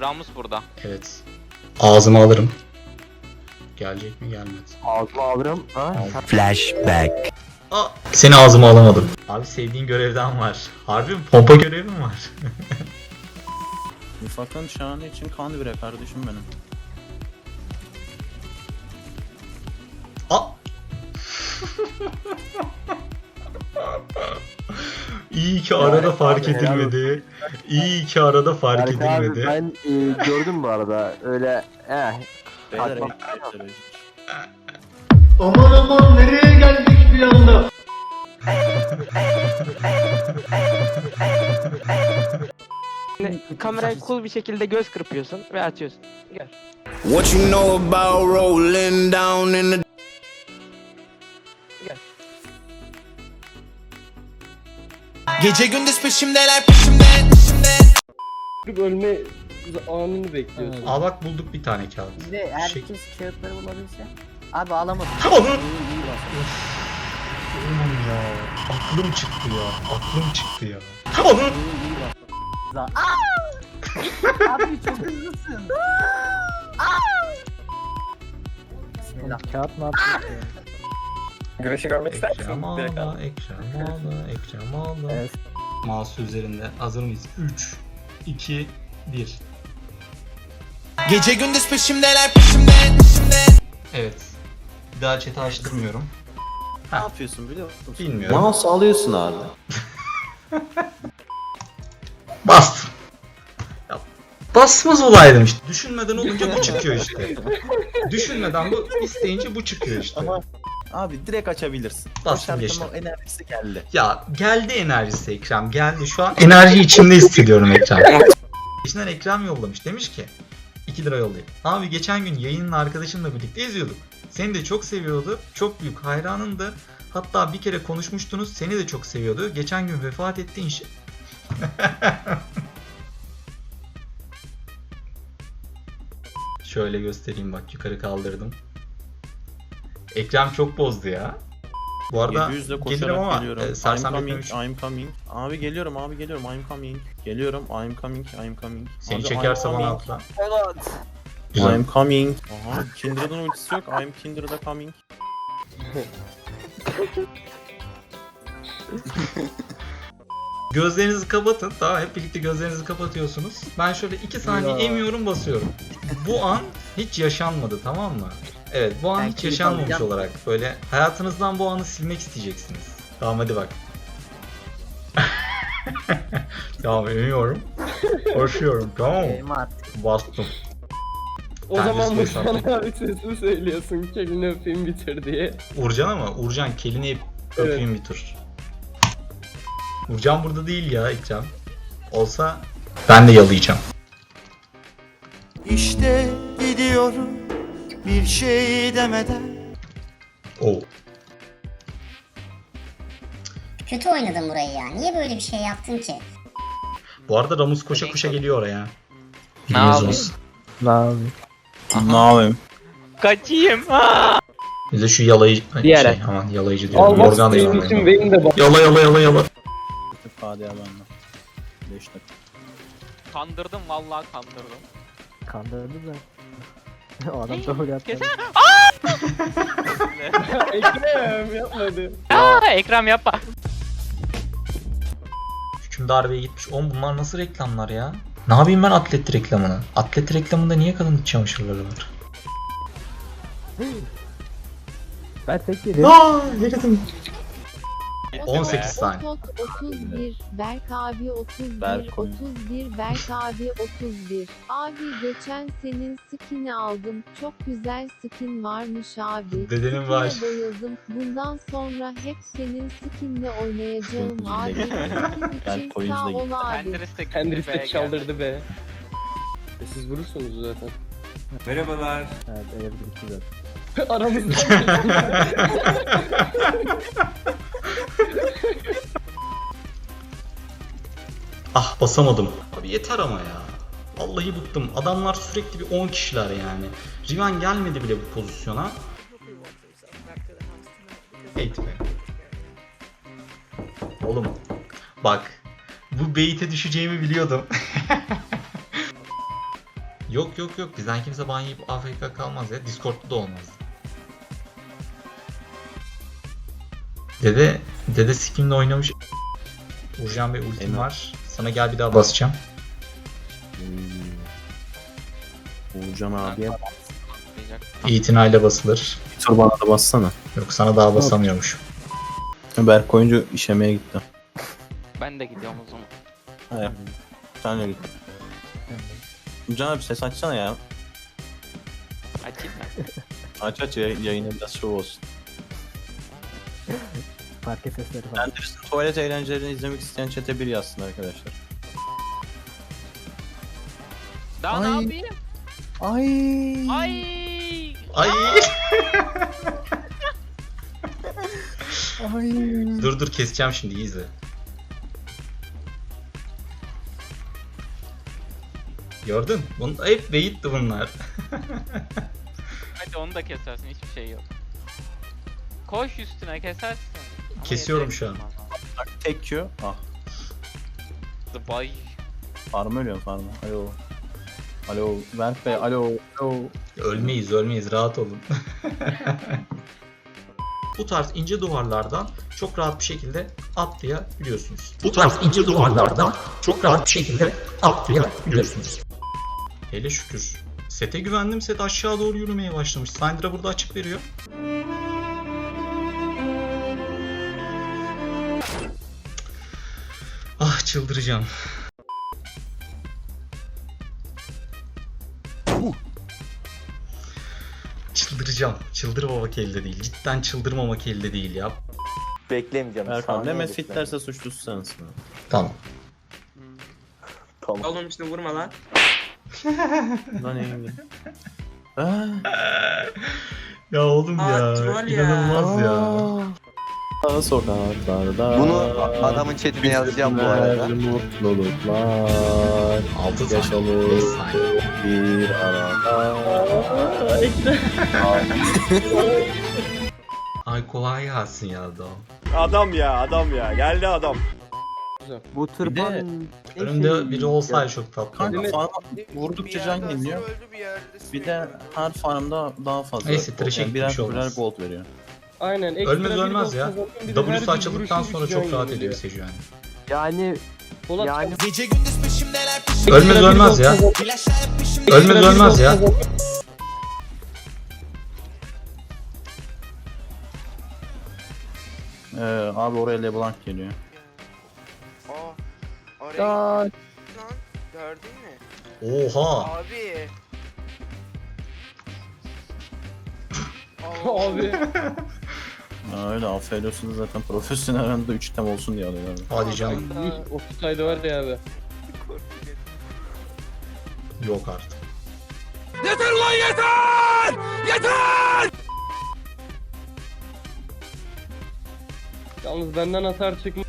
Ramus burada. Evet. Ağzıma alırım. Gelecek mi gelmez. Ağzıma alırım. Ha? Flashback. Aa, seni ağzıma alamadım. Abi sevdiğin görevden var. Harbi mi? Pompa görevi mi var? Ufakın şanı için kan bire kardeşim benim. Aa! İyi ki arada Evet, fark abi, helal edilmedi. İyi ki arada fark abi edilmedi. ben e, gördüm bu arada. Öyle eh. Beyler Aman aman nereye geldik bir anda? Kameraya cool bir şekilde göz kırpıyorsun ve açıyorsun. Gör. What you know about rolling down in the Gece gündüz peşimdeler peşimden peşimden Ölme anını bekliyorsun. Aa bak bulduk bir tane kağıt. Bir de herkes kağıtları bulabilse. Abi ağlamadım. Onu... Oğlum ya. Aklım çıktı ya. Aklım çıktı ya. Onu... Abi çok hızlısın. Kağıt ne yapıyor? Güneşi görmek Ekrem ağla, Ekrem ağla, Ekrem ağla. Evet. Mouse üzerinde. Hazır mıyız? 3, 2, 1. Gece gündüz peşimdeler peşimden peşimden Evet. Bir daha chat'i açtırmıyorum. Ne yapıyorsun biliyor musun? Bilmiyorum. Mouse alıyorsun abi. Bastım. Ya, basmaz olaydım işte. Düşünmeden olunca bu çıkıyor işte. Düşünmeden bu isteyince bu çıkıyor işte. Abi direkt açabilirsin. Bastım geçtim. o enerjisi geldi. Ya geldi enerjisi Ekrem geldi. Şu an enerji içimde hissediyorum Ekrem. İçinden Ekrem yollamış. Demiş ki 2 lira yollayın. Abi geçen gün yayının arkadaşımla birlikte izliyorduk. Seni de çok seviyordu. Çok büyük hayranındı. Hatta bir kere konuşmuştunuz. Seni de çok seviyordu. Geçen gün vefat etti inş. Şöyle göstereyim bak yukarı kaldırdım. Ekrem çok bozdu ya. Bu arada 700'le gelirim koşarak ama geliyorum. e, I'm coming, Beklemiş I'm coming. Abi geliyorum abi geliyorum, I'm coming. Geliyorum, I'm coming, I'm coming. seni Abi, çekerse I'm bana coming, atla. Evet. Güzel. I'm coming. Aha, Kindred'ın ultisi yok, I'm Kindred'a coming. Gözlerinizi kapatın. Tamam hep birlikte gözlerinizi kapatıyorsunuz. Ben şöyle 2 saniye emiyorum basıyorum. Bu an hiç yaşanmadı tamam mı? Evet bu an hiç keyif yaşanmamış alacağım. olarak böyle hayatınızdan bu anı silmek isteyeceksiniz. Tamam hadi bak. tamam emiyorum. Koşuyorum tamam mı? Bastım. O Ben zaman bu beş sana abi sesini söylüyorsun. Kelini öpeyim bitir diye. Urcan ama Urcan kelini öpeyim bir tur. Urcan burada değil ya Ekrem. Olsa ben de yalayacağım. İşte gidiyorum bir şey demeden Oo. Kötü oynadın burayı ya. Niye böyle bir şey yaptın ki? Bu arada Ramus koşa koşa geliyor oraya. Ne yapayım? Ne abi? Ne yapayım? Kaçayım. Aa! Bize şu yalayıcı Diğer şey aman yalayıcı diyorum. Almak Morgan da yalan. de bak. Yala yala yala yala. Hadi ya benden. 5 dakika. Kandırdım vallahi kandırdım. Kandırdı da. O adam çok yaptı. Keser. Ekrem yapmadı. Aa, Ekrem yapma. Bey gitmiş. Oğlum bunlar nasıl reklamlar ya? Ne yapayım ben atlet reklamını? Atlet reklamında niye kadın iç çamaşırları var? Ben tek yedim. Aaa yedim. 18 saniye. Otot 31, Berk abi 31, Berk oyun. 31, Berk abi 31. Abi geçen senin skin'i aldım. Çok güzel skin varmış abi. Dedenin var. bayıldım. Bundan sonra hep senin skin'le oynayacağım abi. Skin için sağ ol abi. De çaldırdı be. E siz vurursunuz zaten. Evet ele bir iki zaten. Aramızda. Ah basamadım. Abi yeter ama ya. Vallahi bıktım. Adamlar sürekli bir 10 kişiler yani. Riven gelmedi bile bu pozisyona. Hate be. Oğlum bak bu bait'e düşeceğimi biliyordum. Yok yok yok bizden kimse ban yiyip AFK kalmaz ya. Discord'da da olmaz. Dede, dede skimle oynamış. Urcan Bey ultim Eyvah. var. Sana gel bir daha basacağım. Uğurcan abiye. İtinayla basılır. bir tur bana da bassana. Yok sana daha basamıyormuş. Berk oyuncu işemeye gitti. Ben de gidiyorum o zaman. Hayır. Sen de git. Uğurcan abi ses açsana ya. Açayım mı? Aç aç yay- yayına biraz şov olsun. Parke sesleri falan. Anderson tuvalet eğlencelerini izlemek isteyen çete bir yazsın arkadaşlar. Daha ne Ay. yapayım? Ay. Ay. Ay! Ay. dur dur keseceğim şimdi izle. Gördün? Bunu hep beyitti bunlar. Hadi onu da kesersin hiçbir şey yok. Koş üstüne kesersin. Kesiyorum şu an. bana. Tek Q. Ah. Bay. Farm ölüyorum farm. Alo. Alo. Berk Bey. Alo. Alo. Ölmeyiz ölmeyiz rahat olun. Bu tarz ince duvarlardan çok rahat bir şekilde atlayabiliyorsunuz. Bu tarz ince duvarlardan çok rahat bir şekilde atlayabiliyorsunuz. Hele şükür. Sete güvendim set aşağı doğru yürümeye başlamış. Syndra burada açık veriyor. Ah çıldıracağım. Çıldıracağım. Çıldırmamak elde değil. Cidden çıldırmamak elde değil ya. Beklemeyeceğim. Bekle. fit derse suçlusu sensin. Tamam. Tamam. Oğlum işte vurma lan. Lan iyi. Aa. Ya oğlum Aa, ya. troll ya. İnanılmaz ya. Sokaklarda. Bunu adamın chatine yazacağım bu arada. Mutluluklar. Altı Beş saniye. bir arada. Ay kolay gelsin ya adam. Adam ya adam ya geldi adam. Bu tırpan... ne Önümde şey- biri olsaydı çok tatlı Kanka farm vurdukça can yeniliyor. Bir de her farmda daha fazla. Neyse, trash'e yani gitmiş birer birer gold veriyor. Aynen. Ölmez ölmez ya. W'su açıldıktan sonra çok rahat ediyor Seju yani. Yani... Yani... Ölmez ölmez ya. Ölmez ölmez ya. Ee, abi oraya LeBlanc geliyor. Aa, Gördün mü? Oha. Abi. Abi. Ha, öyle affediyorsunuz zaten profesyonel oyunda 3 tem olsun diye alıyorlar. Hadi canım. Okusaydı var ya abi. Yok artık. Yalnız benden hasar çıkmış.